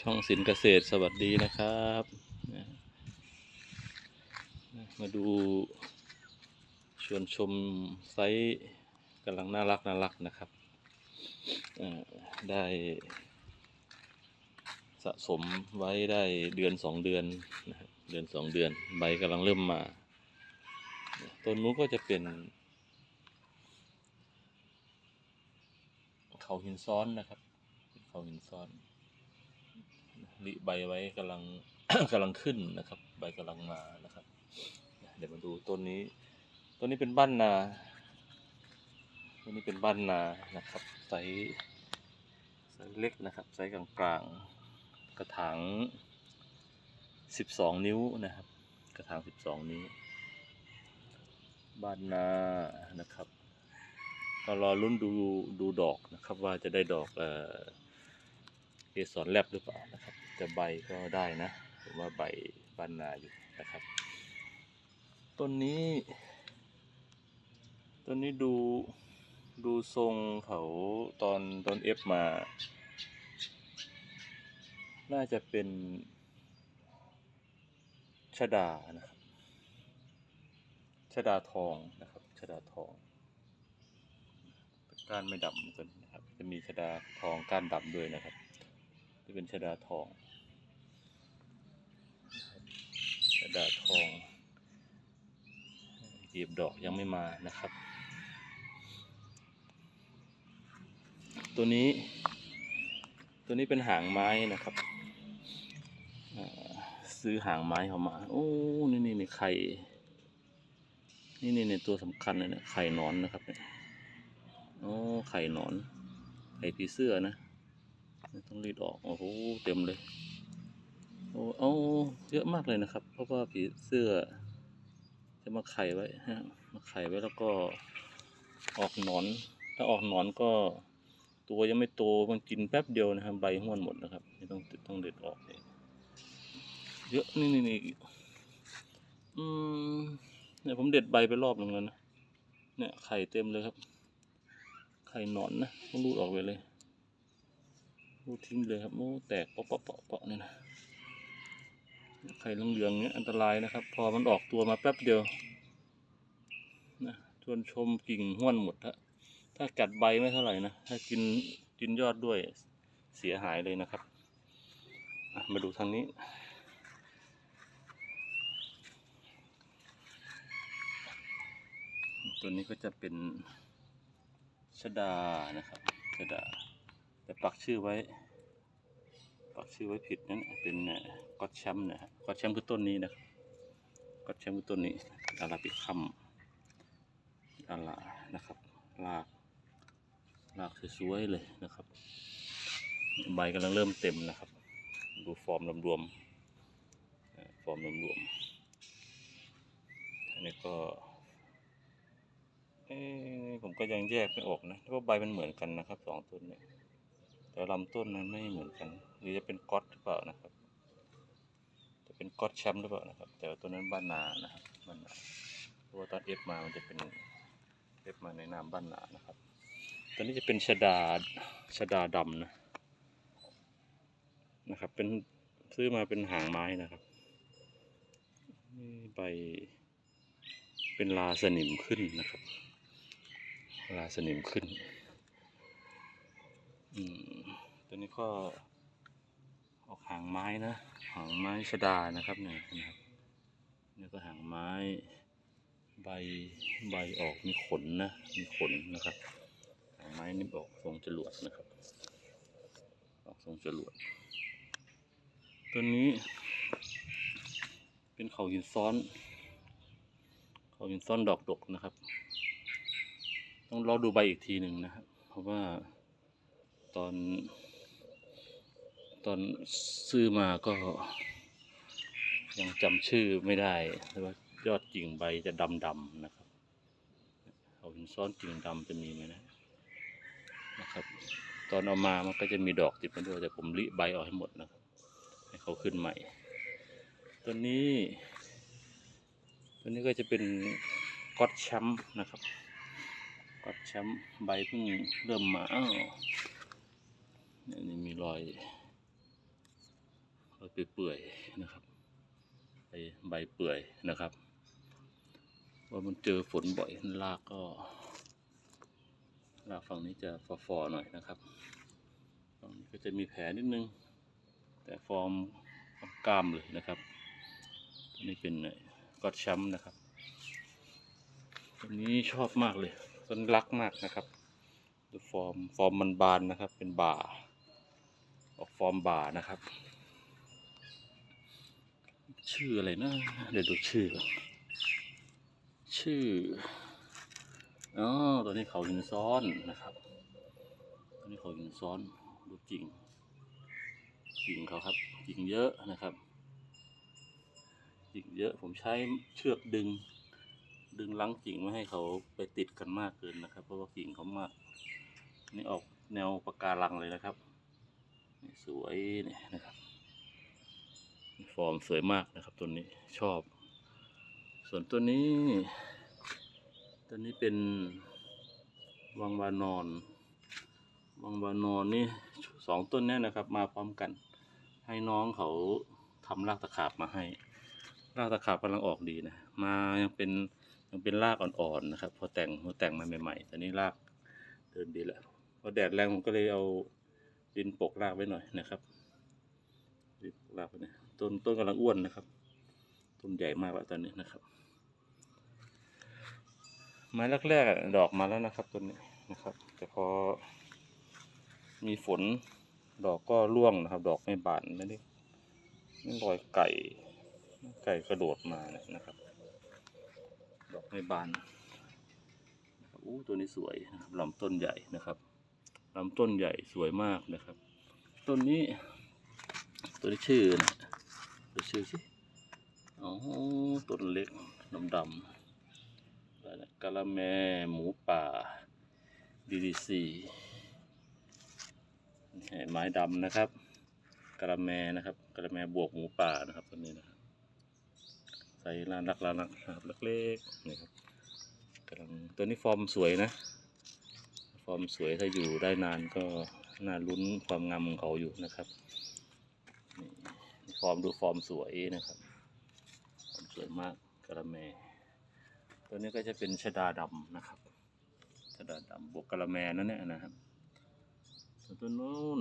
ช่องสินเกษตรสวัสดีนะครับ มาดูชวนชมไซส์กำลังน่ารักน่ารักนะครับ ได้สะสมไว้ได้เดือนสองเดือนนะครับเดือนสองเดือนใบกำลังเริ่มมาต้นนู้นก็จะเป็น เขาหินซ้อนนะครับ เขาหินซ้อน ริใบไว้กำลังกำลังขึ้นนะครับ ใบกำลังมานะครับ เดี๋ยวมาดูต้นนี้ต้นนี้เป็นบ้านนาต้นนี้เป็นบ้านนานะครับไซส์ไซส์เล็กนะครับไซส์กลางๆ กระถางสิบสองนิ้วนะครับ กระถางสิบสองนิ้ว บ้านนานะครับก็รอรุ่นดูดูดอกนะครับว่าจะได้ดอกเอ่อเกสรแลบหรือเปล่านะครับ จะใบก็ได้นะผมว่าใบบานนาอยู่นะครับ ต้นนี้ ต้นนี้ดูดูทรงเขาตอนตอนเอฟมา น่าจะเป็นชดานะครับชดาทองนะครับชดาทองก้านไม่ดำตัวนี้นะครับ จะมีชดาทองก้านดำด้วยนะครับ จะเป็นชดาทองนะครับช ดาทองหยีบดอกยังไม่มานะครับ ตัวนี้ ตัวนี้เป็นหางไม้นะครับซื้อหางไม้เข้ามา โอ้ นี่นี่นี่ไข่ นี่นี่นี่ตัวสำคัญเลยนะไข่นอนนะครับเนี่ยโอ้ ไข่นอน ไข่ผีเสื้อนะ ต้องรีดออก โอ้โห เต็มเลย โอ้เอาเยอะมากเลยนะครับ เพราะว่าผีเสื้อ จะมาไข่ไว้ฮะมาไข่ไว้แล้วก็ออกหนอน ถ้าออกหนอนก็ตัวยังไม่โตมันกินแป๊บเดียวนะครับ ใบห้วนหมดนะครับไม่ต้องต้องเด็ดออกเลยเยอะนี่นี่นี่อืมเนี่ยผมเด็ดใบไปรอบหนึ่งแล้วนะเนี่ยไข่เต็มเลยครับ ไข่หนอนนะต้องรูดออกไปเลยรูดทิ้งเลยครับโอ้แตกเปาะเปาะเปาะเปาะเนี่ยนะ ไข่เหลืองๆเนี้ยอันตรายนะครับ พอมันออกตัวมาแป๊บเดียวนะชวนชมกิ่งห้วนหมดถ้าถ้ากัดใบไม่เท่าไหร่นะ ถ้ากินกินยอดด้วยเสียหายเลยนะครับ มาดูทางนี้ตัวนี้ก็จะเป็นชดานะครับชดา แต่ปักชื่อไว้ กชื่อไว้ผิดนั่นเป็นก็อตแชมป์นะฮะก็อตแชมป์คือต้นนี้นะครับก็อตแชมป์คือต้นนี้อาราบิคัมอารานะครับรากรากสวยๆเลยนะครับ ใบกำลังเริ่มเต็มนะครับ ดูฟอร์มรวมๆเอ่อฟอร์มรวมๆอันนี้ก็เอ้ผมก็ยังแยกไม่ออกนะเพราะใบมันเหมือนกันนะครับสองต้นเนี่ยแต่ลำต้นนั้นไม่เหมือนกัน รือจะเป็นก๊อตหรือเปล่านะครับ จะเป็นก๊อตแชมป์หรือเปล่านะครับ แต่ว่าตัวนั้นบ้านนานะครับบ้านนาเพราะว่าตอนเอฟมามันจะเป็นเอฟมาในนามบ้านนานะครับ ตัวนี้จะเป็นชดาชดาดำนะนะครับ เป็นซื้อมาเป็นหางไม้นะครับนี่ใบเป็นลาสนิมขึ้นนะครับ ลาสนิมขึ้น อืม ตัวนี้ก็ ออกหางไม้นะ หางไม้ชดานะครับเนี่ยนะครับนี่ก็หางไม้ใบใบออกมีขนนะ มีขนนะครับ หางไม้นี่ออกทรงจรวดนะครับ ออกทรงจรวดตัวนี้ เป็นเขาหินซ้อน เขาหินซ้อนดอกดกนะครับ ต้องรอดูใบอีกทีหนึ่งนะครับ เพราะว่าตอน ตอนซื้อมาก็ ยังจำชื่อไม่ได้แต่ว่ายอดกิ่งใบจะดำดำๆนะครับเขาหินซ้อนกิ่งดำจะมีไหมนะนะครับ ตอนเอามามันก็จะมีดอกติดมาด้วยแต่ผมริใบออกให้หมดนะครับให้เขาขึ้นใหม่ตัวนี้ตัวนี้ก็จะเป็นก๊อตแชมป์นะครับก๊อตแชมป์ใบเพิ่งเริ่มมาอ้าวเนี่ยนี่มีรอย ใบเปื่อยนะครับใบใบเปื่อยนะครับว่ามันเจอฝนบ่อยรากก็รากฝั่งนี้จะฟอๆหน่อยนะครับฝั่งนี้ก็จะมีแผลนิดนึง แต่ฟอร์มกล้ามเลยนะครับนนี้เป็นก็อดช้ำนะครับตัวนี้ชอบมากเลยต้นรักมากนะครับดูฟอร์มฟอร์มมันบานนะครับเป็นบ่าออกฟอร์มบ่านะครับ ชื่ออะไรนะ เดี๋ยวดูชื่อก่อนชื่ออ๋อตัวนี้เขาหินซ้อนนะครับ ตัวนี้เขาหินซ้อนดูกิ่งกิ่งเขาครับกิ่งเยอะนะครับกิ่งเยอะผมใช้เชือกดึง ดึงลังกิ่งไม่ให้เขาไปติดกันมากเกินนะครับ เพราะว่ากิ่งเขามาก นี่ออกแนวปะการังเลยนะครับ สวยเนี่ยนะครับ ฟอร์มสวยมากนะครับตัวนี้ชอบ ส่วนตัวนี้ ตัวนี้เป็นวังวานอน วังวานอนนี่สองต้นนี้นะครับ มาพร้อมกัน ให้น้องเขาทำรากตะขาบมาให้ รากตะขาบกำลังออกดีนะ มายังเป็นยังเป็นรากอ่อนๆนะครับ พอแต่งพอแต่งมาใหม่ๆตอนนี้รากเดินดีแล้วพอแดดแรงผมก็เลยเอาดินปกรากไว้หน่อยนะครับดินปกรากไว้เนี่ย ต้นต้นกำลังอ้วนนะครับ ต้นใหญ่มากแล้วตอนนี้นะครับ ไม้แรกๆดอกมาแล้วนะครับต้นนี้นะครับ แต่พอ มีฝนดอกก็ร่วงนะครับ ดอกไม่บานไม่ได้ไม่รอยไก่ ไก่กระโดดมาเนี่ยนะครับ ดอกไม่บานนะครับอู้ตัวนี้สวยนะครับลำต้นใหญ่นะครับลำต้นใหญ่สวยมากนะครับ ต้นนี้ ตัวนี้ชื่อนะ ตัวชื่อสิอ๋อต้นเล็กดำดำอะไรนะกะละแมหมูป่าดีดีซีไม้ดำนะครับกะละแมนะครับกะละแมบวกหมูป่านะครับตัวนี้นะครับใส่ลานรักลานรักนะครับเล็กๆนี่ครับกำลังตัวนี้ฟอร์มสวยนะ ฟอร์มสวยถ้าอยู่ได้นานก็น่าลุ้นความงามของเขาอยู่นะครับนี่ฟ อร์มดูฟอร์มสวยนะครับสวยมากกระแม ตัวนี้ก็จะเป็นชะดาดำนะครับชะดาดำบวกกระแมนั่นเนี่ยนะครับส่วนตัวนู้น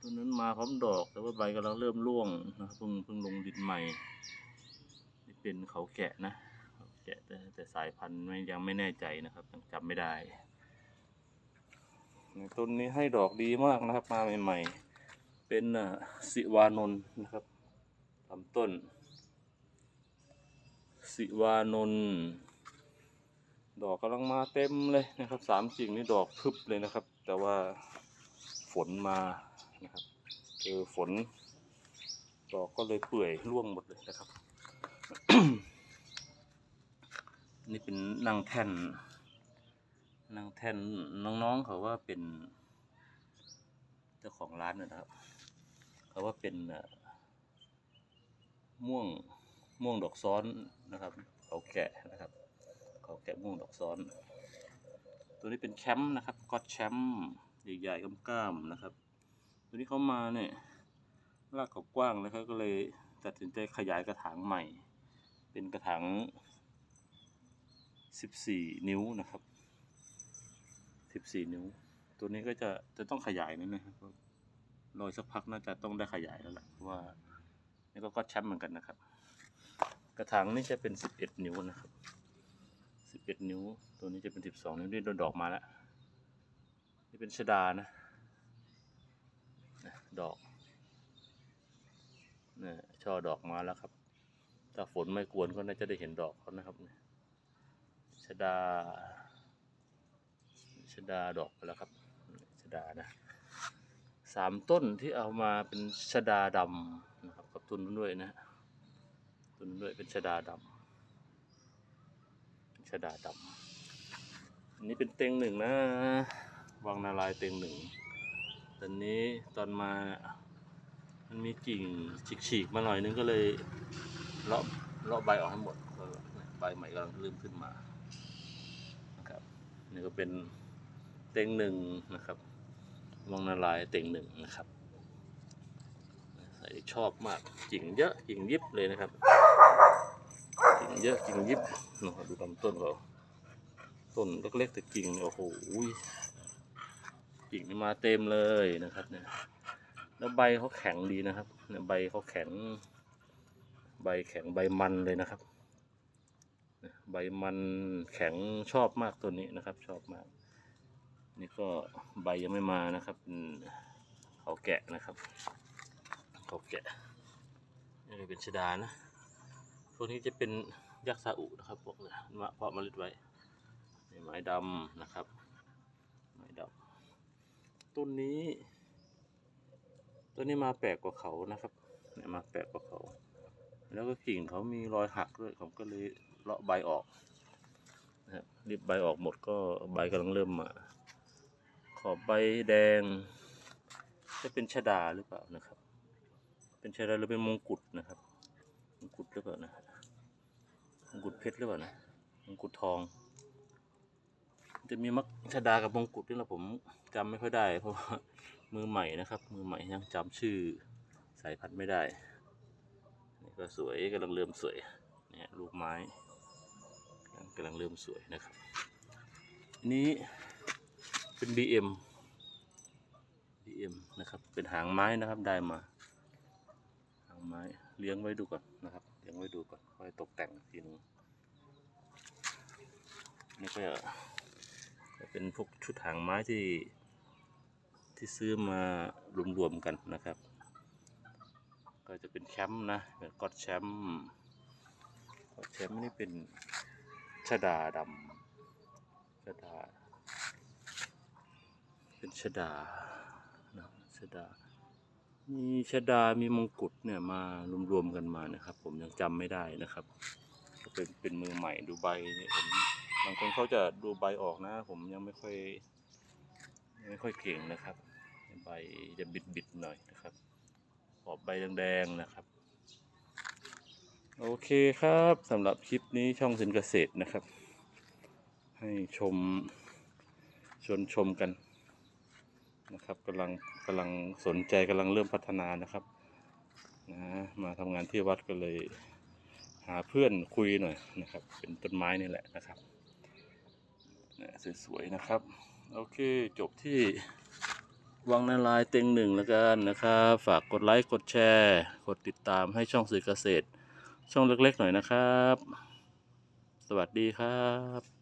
ตัวนั้นมาพร้อมดอกแต่ว่าใบกำลังเริ่มร่วงนะครับเพิ่งเพิ่งลงดินใหม่นี่เป็นเขาแกะนะเขาแกะแต่แต่สายพันธุ์ไม่ยังไม่แน่ใจนะครับยังจำไม่ได้ต้นนี้ให้ดอกดีมากนะครับมาใหม่ ๆ เป็นสิวานนท์นะครับ ลำต้น สิวานนดอกกำลังมาเต็มเลยนะครับสามกิ่งนี่ดอกพึบเลยนะครับ แต่ว่าฝนมานะครับเจอฝน ดอกก็เลยเปื่อยร่วงหมดเลยนะครับ นี่เป็นนางแท่นนางแท่นน้องๆเขาว่าเป็น เจ้าของร้านนะครับ เขาว่าเป็นอ่ ม่วงม่วงดอกซ้อนนะครับเขาแกะนะครับเขาแกะม่วงดอกซ้อน ตัวนี้เป็นแชมป์นะครับก็อดแชมป์ใหญ่ๆก้ามๆนะครับ ตัวนี้เขามาเนี่ยรากกว้างแล้วเขาก็เลยตัดสินใจขยายกระถางใหม่ เป็นกระถาง 14 นิ้วนะครับ 14 นิ้ว ตัวนี้ก็จะจะต้องขยายนิดนะครับรอสักพักน่าจะต้องได้ขยายแล้วแหละเพราะว่า นี่ก็ก็แชมป์เหมือนกันนะครับ กระถางนี่จะเป็น11นิ้วนะครับ11นิ้ว ตัวนี้จะเป็น12นิ้วนี่โดนดอกมาแล้ว นี่เป็นชดานะ ดอกนะช่อดอกมาแล้วครับ ถ้าฝนไม่กวนก็น่าจะได้เห็นดอกเขานะครับชดาชดาดอกไปแล้วครับชดานะ สามต้นที่เอามาเป็นชดาดำนะครับกับต้นนู้นด้วยนะต้นนู้นด้วยเป็นชดาดำเป็นชดาดำอันนี้เป็นเต็งหนึ่งนะวังนารายเต็งหนึ่งตอนนี้ตอนมามันมีกิ่งฉีกๆมาหน่อยนึงก็เลยเลาะเลาะใบออกให้หมดใบใหม่กำลังเริ่มขึ้นมานะครับนี่ก็เป็นเต็งหนึ่งนะครับ วังนารายเต็งหนึ่งนะครับใส่ชอบมากกิ่งเยอะกิ่งยิบเลยนะครับกิ่งเยอะกิ่งยิบนะครับดูลำต้นเขาต้นเล็กๆแต่กิ่งโอ้โหกิ่งนี่มาเต็มเลยนะครับเนี่ยแล้วใบเขาแข็งดีนะครับเนี่ยใบเขาแข็ง ใบแข็งใบมันเลยนะครับ ใบมันแข็งชอบมากตัวนี้นะครับ ชอบมาก นี่ก็ใบยังไม่มานะครับเขาแกะนะครับเขาแกะนี่เลยเป็นชดานะพวกนี้จะเป็นยักษ์ซาอุนะครับพวกเนี่ยมะเพาะเมล็ดไว้นี่ไม้ดำนะครับไม้ดำต้นนี้ต้นนี้มาแปลกกว่าเขานะครับเนี่ยมาแปลกกว่าเขา แล้วก็กิ่งเขามีรอยหักด้วยผมก็เลยเลาะใบออกนะครับรีบใบออกหมดก็ใบกำลังเริ่มมา ขอบใบแดง จะเป็นชดาหรือเปล่านะครับ เป็นชดาหรือเป็นมงกุฎนะครับ มงกุฎหรือเปล่านะมงกุฎเพชรหรือเปล่านะมงกุฎทอง จะมีมักชดากับมงกุฎนี่แหละผมจำไม่ค่อยได้ เพราะว่ามือใหม่นะครับ มือใหม่ยังจำชื่อสายพันธุ์ไม่ได้นี่ก็สวยกำลังเริ่มสวยเนี่ยลูกไม้กำลังเริ่มสวยนะครับนนี้ เป็น BM BM นะครับ เป็นหางไม้นะครับได้มา หางไม้เลี้ยงไว้ดูก่อนนะครับ เลี้ยงไว้ดูก่อนค่อยตกแต่งทีนึงนี่ก็จะเป็นพวกชุดหางไม้ที่ที่ซื้อมารวมๆกันนะครับ ก็จะเป็นแชมป์นะเป็นก็อดแชมป์ก็อดแชมป์นี่เป็นชดาดำชดา เป็นชดานะชดา มีชดามีมงกุฎเนี่ยมารวมๆกันมานะครับ ผมยังจำไม่ได้นะครับเป็นเป็นมือใหม่ดูใบเนี่ยผมบางคนเขาจะดูใบออกนะ ผมยังไม่ค่อยไม่ค่อยเก่งนะครับ ใบจะบิดๆหน่อยนะครับขอบใบแดงๆนะครับ โอเคครับสำหรับคลิปนี้ช่องสินเกษตรนะครับ ให้ชมชวนชมกัน นะครับกำลังกำลังสนใจกำลังเริ่มพัฒนานะครับนะมาทำงานที่วัดก็เลย หาเพื่อนคุยหน่อยนะครับ เป็นต้นไม้นี่แหละนะครับนะสวยๆนะครับ โอเคจบที่วังนาลายเต็งหนึ่งแล้วกันนะครับฝากกดไลค์กดแชร์ กดติดตามให้ช่องสื่อเกษตร ช่องเล็กๆหน่อยนะครับ สวัสดีครับ